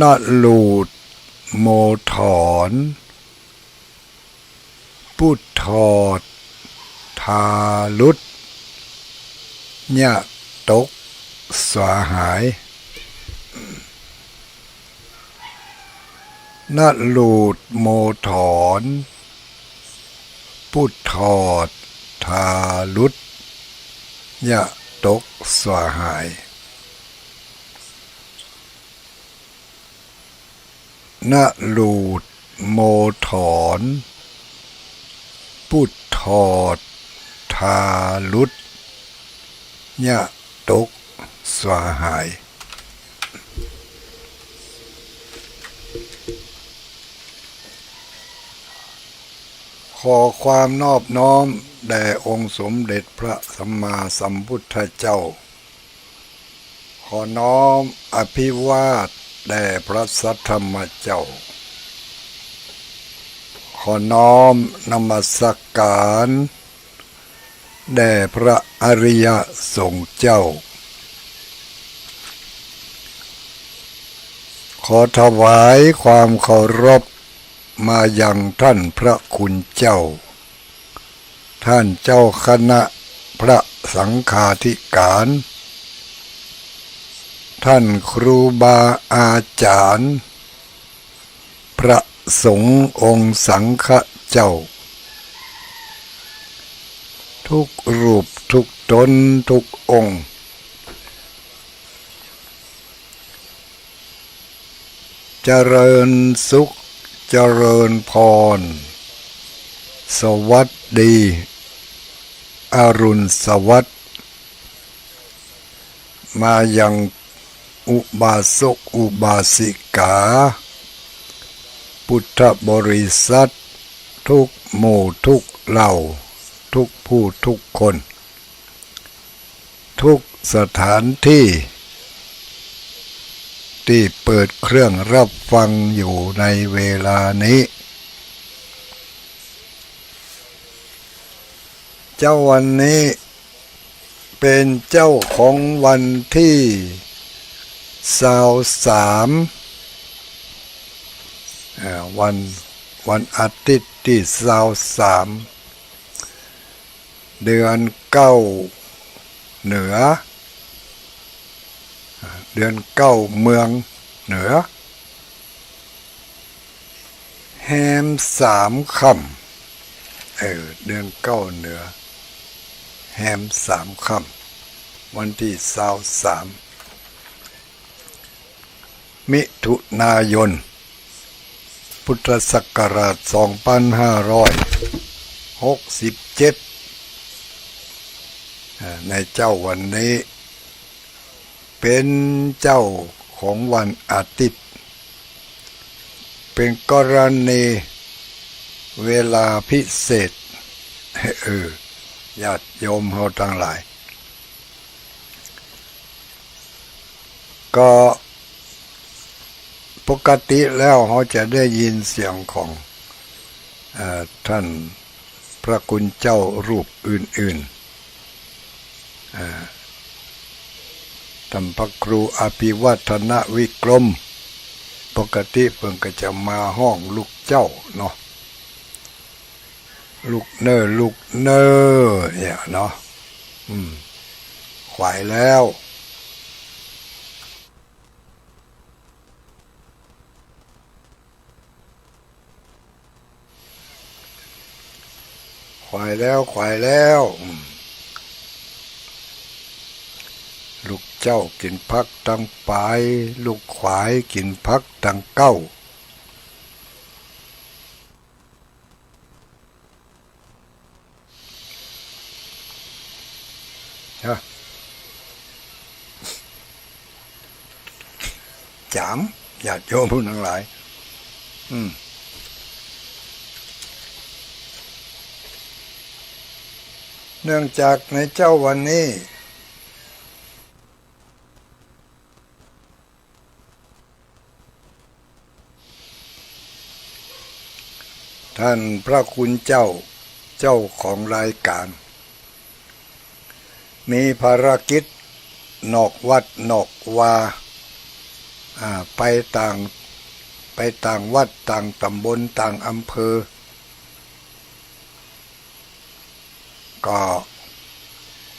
นอลูด โมถอนปุดถอด ทาลุดยะตกสวาหายนลูดโมถอนปุดถอดทาลุดยะตกสวาหาย นลูดโมถอน ปุดถอด ทาลุดยะตก สวาหาย ขอความนอบน้อม แด่องค์สมเด็จพระสัมมาสัมพุทธเจ้า ขอน้อมอภิวาท แด่พระสัทธรรมเจ้า ขอน้อมนมัสการ แด่พระอริยสงฆ์เจ้า ขอถวายความเคารพมายังท่านพระคุณเจ้า ท่านเจ้าคณะพระสังฆาธิการ ท่านครูบาอาจารย์ พระสงฆ์องค์สังฆเจ้า ทุกรูปทุกตนทุกองค์ เจริญสุขเจริญพร สวัสดีอรุณสวัสดิ์มายัง อุบาสกอุบาสิกา พุทธบริษัท ทุกหมู่ทุกเหล่า ทุกผู้ทุกคน ทุกสถานที่ ที่เปิดเครื่องรับฟังอยู่ในเวลานี้ เจ้าวันนี้เป็นเจ้าของวันที่ สาวสามวันวันอาทิตย์ที่สาวสามเดือนเก้าเหนือ เดือนเก้าเมืองเหนือ แฮมสามคำเออเดือนเก้าเหนือ แฮมสามคำวันที่สาวสาม มิถุนายน พุทธศักราชสองพันห้าร้อยหกสิบเจ็ดในเจ้าวันนี้ เป็นเจ้าของวันอาทิตย์ เป็นกรณีเวลาพิเศษเออญาติโยมเขาทั้งหลาย ก็ กติแล้วเขาจะได้ยินเสียงของอท่านพระคุณเจ้ารูปอื่นๆท่านพระครูอภิวัฒนวิกรม ปกติเพิ่งก็จะมาห้องลูกเจ้าเนาะลูกเนอลูกเนอเนี่ยเนาะอืมขวายแล้ว ควายแล้วควายแล้ว ลูกเจ้ากินพักตั้งปลาย ลูกควายกินพักตั้งเก้าจามญาติโยมผู้ทั้งหลาย อืม เนื่องจากในเจ้าวันนี้ ท่านพระคุณเจ้าเจ้าของรายการ มีภารกิจนอกวัดนอกวาอ่าไปต่างไปต่างวัดต่างตำบลต่างอำเภอ ก็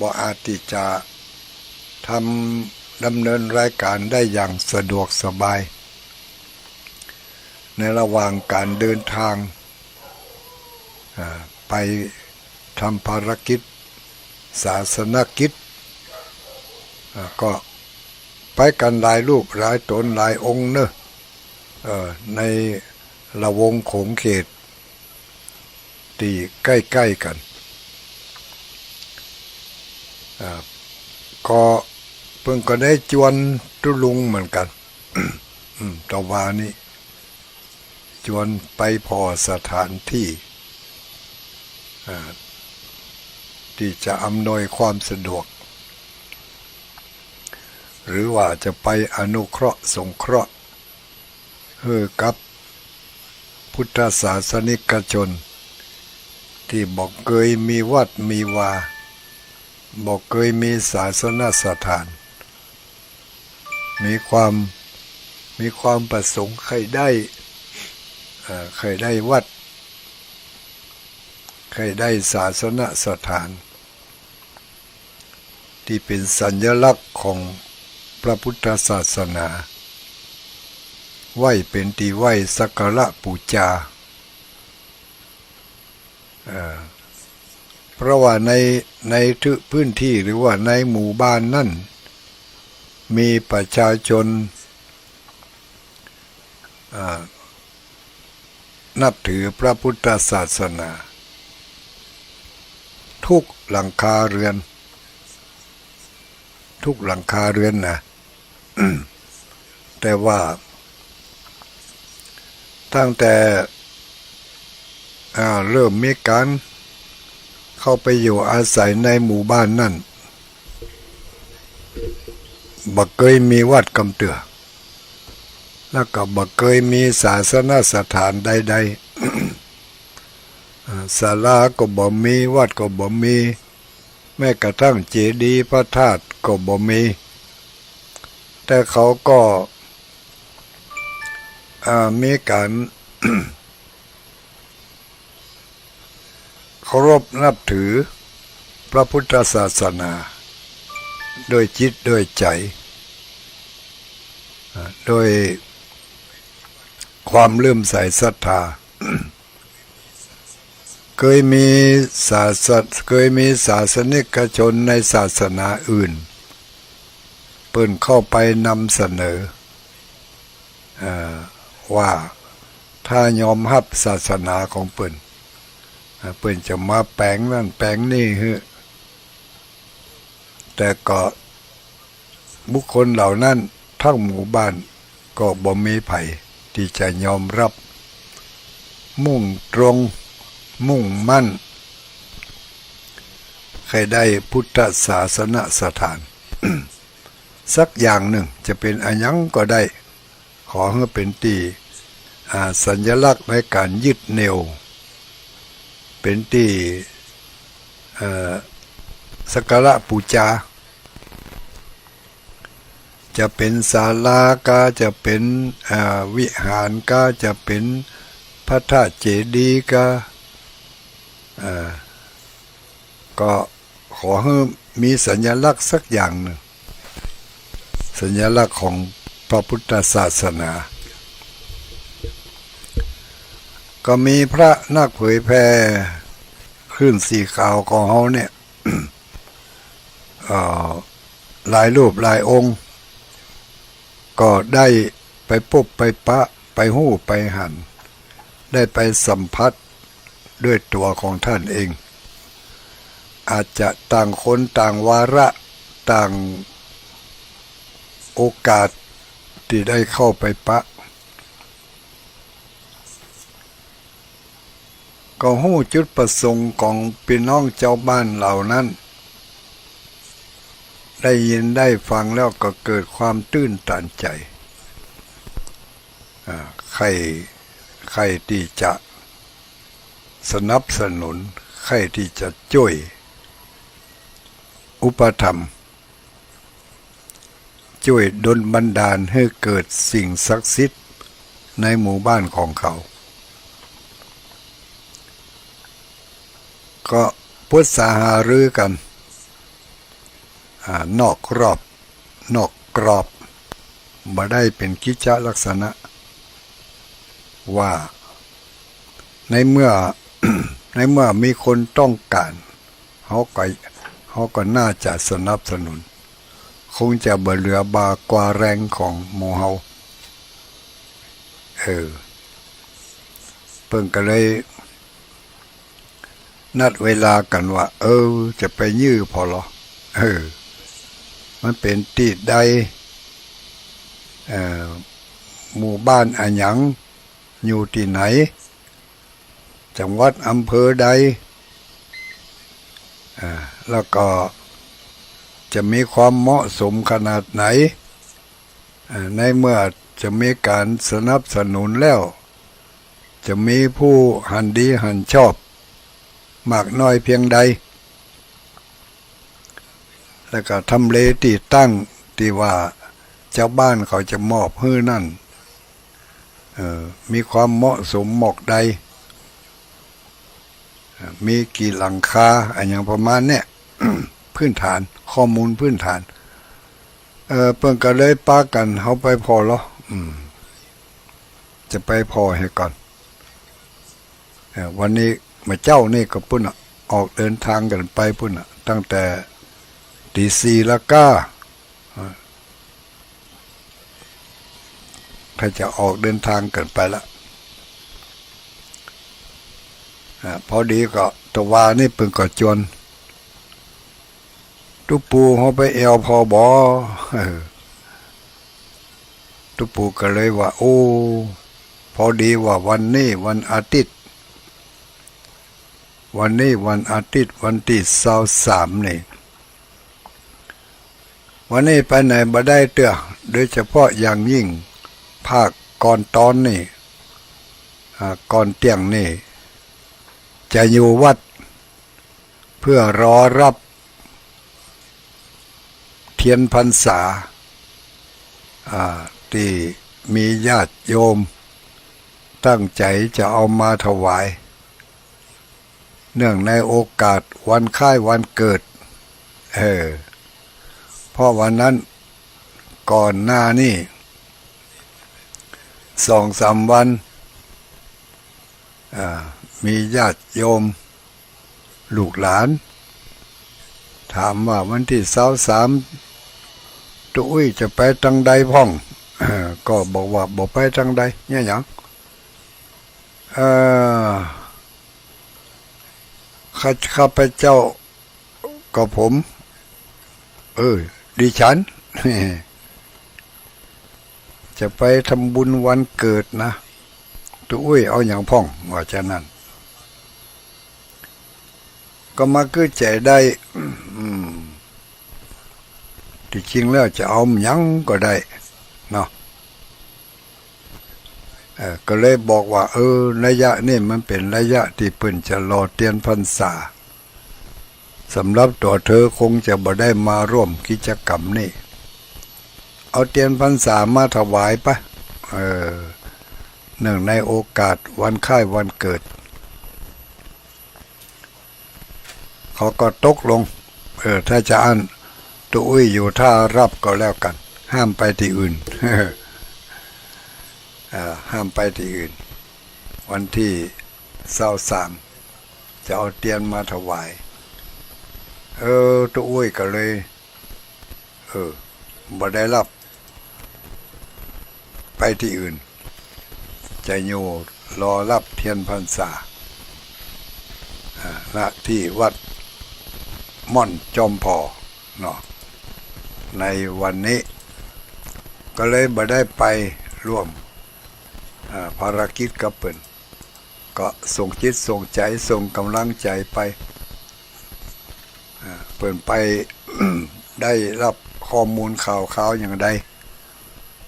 บ่อาจที่จะทำดำเนินรายการได้อย่างสะดวกสบาย ในระหว่างการเดินทางไปทำภารกิจ ศาสนกิจ ก็ไปกันหลายรูปหลายตนหลายองค์เนอะในละวงโขงเขต ที่ใกล้ ๆ กัน ก็เพิ่งก็ได้จวนตุลุงเหมือนกันอืมตะวานี้ จวนไปพอสถานที่ที่จะอำนวยความสะดวก หรือว่าจะไปอนุเคราะห์สงเคราะห์เพื่อกับพุทธศาสนิกชน ที่บอกเคยมีวัดมีวา บอกเคยมีศาสนสถาน มีความมีความประสงค์ใครได้เอ่อใครได้วัด ใครได้ศาสนสถาน ที่เป็นสัญลักษณ์ของพระพุทธศาสนา ไหวเป็นตีไหวสักการะปูจา เพราะว่าในในทุกพื้นที่หรือว่าในหมู่บ้านนั่น มีประชาชนนับถือพระพุทธศาสนา ทุกหลังคาเรือน ทุกหลังคาเรือนนะแต่ว่า ตั้งแต่เริ่มมีการ เข้าไปอยู่อาศัยในหมู่บ้านนั่นบักเคยมีวัดกำเตือ แล้วก็บักเคยมีศาสนสถานใดๆศาลาก็บ่มีวัดก็บ่มี แม้กระทั่งเจดีย์พระธาตุก็บ่มี แต่เขาก็ามีการ เคารพนับถือ พระพุทธศาสนา โดยจิตโดยใจ โดยความเลื่อมใสศรัทธา เคยมีศาสนเคยมีศาสนิกชนในศาสนาอื่น เปิ่นเข้าไปนำเสนอออว่าถ้ายอมรับศาสนาของเปิ่น เอ่อนจะมาแปลงนั่นแปลงนี่ฮอแต่ก็บุคคลเหล่านั้นทั้งหมู่บ้านก็บ่มีไผ่ที่จะยอมรับ มุ่งตรง มุ่งมั่น ใครได้พุทธศาสนสถาน สักอย่างหนึ่งจะเป็นอันยังก็ได้ ขอให้เป็นตีอ่าสัญลักษณ์ในการยึดเหนี่ยว เป็นตีเอ่สักการะปูจา จะเป็นศาลาก็จะเป็นวิหารก็จะเป็นพระธาตุเจดีย์ก็ก็ขอให้มีสัญลักษณ์สักอย่างหนึ่งสัญลักษณ์ของพระพุทธศาสนา ก็มีพระนักเผยแพร่คลื่นสีขาวของเขาเนี่ยหลายรูปหลายองค์ ก็ได้ไปพบไปปะไปหู้ไปหัน ได้ไปสัมผัสด้วยตัวของท่านเอง อาจจะต่างคนต่างวาระต่างโอกาสที่ได้เข้าไปปะ ก็หู้จุดประสงค์ของพี่น้องเจ้าบ้านเหล่านั้น ได้ยินได้ฟังแล้วก็เกิดความตื้นตันใจใครใครที่จะสนับสนุน ใครที่จะช่วย อุปถัมช่วยดลบันดาลให้เกิดสิ่งศักดิ์สิทธิ์ในหมู่บ้านของเขา ก็พุทธสาหารือกันอนอกรอบ นอกกรอบบ่ได้เป็นกิจลักษณะ ว่า ในเมื่อในเมื่อมีคนต้องการเขาก็เขาก็น่าจะสนับสนุน คงจะบเหลือบากว่าแรงของหมู่เฮาเออเพิ่งก็เลย นัดเวลากันว่า เออ จะไปยื้อพอหรอเออ มันเป็นตีดใดหมู่บ้านอันหยัง อยู่ที่ไหน จังหวัดอำเภอใดอ่าแล้วก็จะมีความเหมาะสมขนาดไหนอ่าในเมื่อจะมีการสนับสนุนแล้ว จะมีผู้หันดีหันชอบ มากน้อยเพียงใด แล้วก็ทำเลที่ตั้งที่ว่าเจ้าบ้านเขาจะมอบให้นั่นออมีความเหมาะสมหมอกใดออมีกี่หลังคาอันอย่างประมาณเนี้ยพื้นฐานข้อมูลพื้นฐาน เออเพิ่งก็เลยป้ากันเขาไปพอเหรออืมจะไปพอให้ก่อนออวันนี้ มาเจ้านี่ก็ปุ่นอะออกเดินทางกันไปปุ่นอะตั้งแต่ตีสี่ละก้าถ้าจะออกเดินทางกันไปละอ่าพอดีก็ตะวานี่เพิ่งก็จวนตุปูเขาไปเอวพอบอเออตุปูก็เลยว่า โอ้ พอดีว่าวันนี้วันอาทิตย์ วันนี้วันอาทิตย์วันที่เสาสามนี่ วันนี้ไปไหนบ่ได้เตือโดยเฉพาะอย่างยิ่ง ภาคก่อนตอนนี่ก่อนเตียงนี่ จะอยู่วัด เพื่อรอรับเทียนพรรษาที่มีญาติโยม ตั้งใจจะเอามาถวาย เนื่องในโอกาสวันค่ายวันเกิด เออเพราะวันนั้นก่อนหน้านี่สองสามวัน มีญาติโยม ลูกหลาน ถามว่าวันที่เสาสามตุ้ยจะไปทางใดพ่องก็บอกว่าบอกไปทางใดเนี่ยยังเออ ข้าพเจ้าก็ผม เออ ดิฉัน จะไปทำบุญวันเกิดนะตุ้ยเอาอย่างพ่องว่าจะนั่น ก็มาคือใจได้ที่จริงแล้วจะเอาหยังก็ได้เนาะเออ ก็เลยบอกว่า เออ ระยะนี่มันเป็นระยะที่เพิ่นจะรอเตียนพรรษาสำหรับตัวเธอคงจะบ่ได้มาร่วมกิจกรรมนี่ เอาเตียนพรรษามาถวายปะเออเนื่งในโอกาสวันค่ายวันเกิด เขาก็ตกลง เออ ถ้าจะอันตัวอุ้ยอยู่ท่ารับก็แล้วกัน ห้ามไปที่อื่น ห้ามไปที่อื่น วันที่เศร้าสามจะเอาเตียนมาถวาย เออตัวอุ้ยก็เลย เออบ่ได้รับ ไปที่อื่น จะอยู่รอรับเทียนพรรษาณที่วัดม่อนจอมพอเนาะในวันนี้ ก็เลยบ่ได้ไปร่วม ภารกิจกับเปิ่นก็ส่งจิตส่งใจส่งกำลังใจไปเปิ่นไปได้รับข้อมูลข่าวข่าวอย่างใด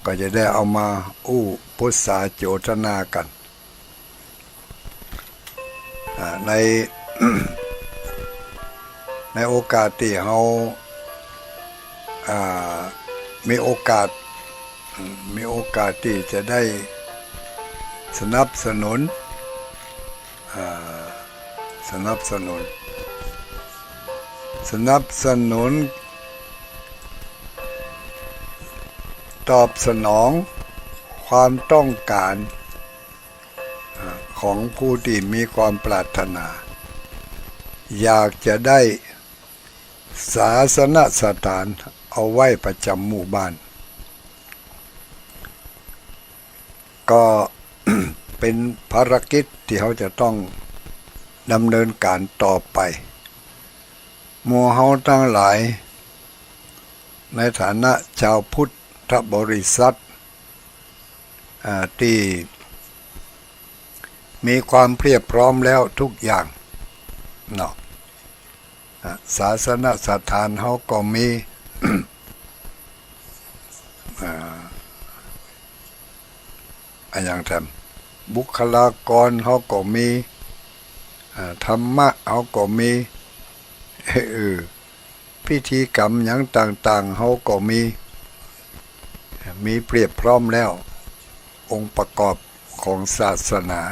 ก็จะได้เอามาอู้พุทธาโจทนากันในในโอกาสที่เราอ่ามีโอกาสมีโอกาสที่จะได้ สนับสนุนสนับสนุน สนับสนุน ตอบสนองความต้องการของผู้ที่มีความปรารถนา อยากจะได้ศาสนสถานเอาไว้ประจำหมู่บ้าน ก็ เป็นภารกิจที่เขาจะต้องดำเนินการต่อไปมู่เฮาทั้งหลาย ในฐานะชาวพุทธบริษัทที่มีความเพียบพร้อมแล้วทุกอย่างเนาะศาสนสถานเขาก็มีออะอย่างทำ บุคลากรเขาก็มีธรรมะเขาก็มีเออพิธีกรรมอย่างต่าง ๆเขาก็มี มีเปรียบพร้อมแล้ว องค์ประกอบของศาสนา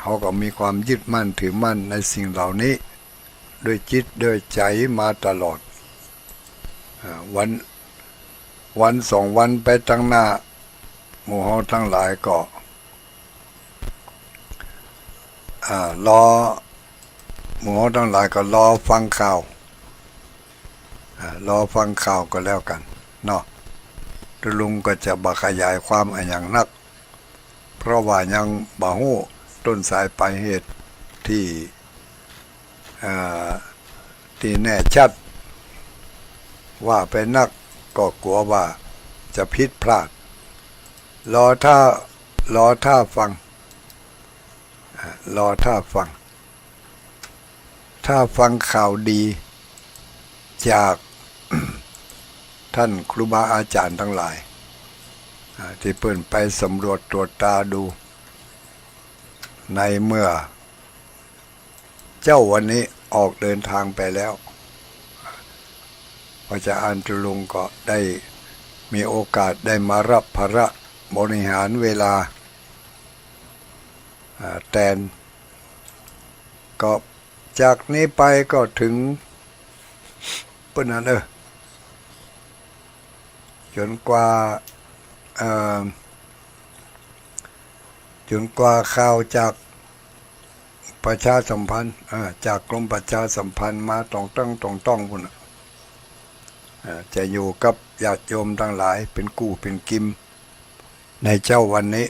เขาก็มีความยึดมั่นถือมั่นในสิ่งเหล่านี้ด้วยจิตด้วยใจมาตลอดวันวันสองวันไปตั้งหน้า หมู่เฮาทั้งหลายก็อ่ารอหมู่เฮาทั้งหลายก็รอฟังข่าวอ่ารอฟังข่าวก็แล้วกันเนาะตลุงก็จะบขยายความอนอย่างนัก เพราะว่ายังบ่ฮู้ต้นสายปลายเหตุที่อ่าที่แน่ชัด ว่าเป็นนักก็กลัวว่าจะผิดพลาด รอถ้ารอถ้าฟังรอถ้าฟัง ถ้าฟังข่าวดี จากท่านครูบาอาจารย์ทั้งหลาย ที่เปิ่นไปสำรวจตรวจตาดู ในเมื่อ เจ้าวันนี้ออกเดินทางไปแล้วพระอาจารย์จุลุงก็ได้มีโอกาสได้มารับภาระ บริหารเวลาแทนก็จากนี้ไปก็ถึงปนันเออจนกว่าจนกว่าข่าวจากประชาสัมพันธ์จากกรมประชาสัมพันธ์มาตรงต้องตรงต้องพุ่นจะอยู่กับญาติโยมทั้งหลายเป็นกู้เป็นกิม ในเจ้าวันนี้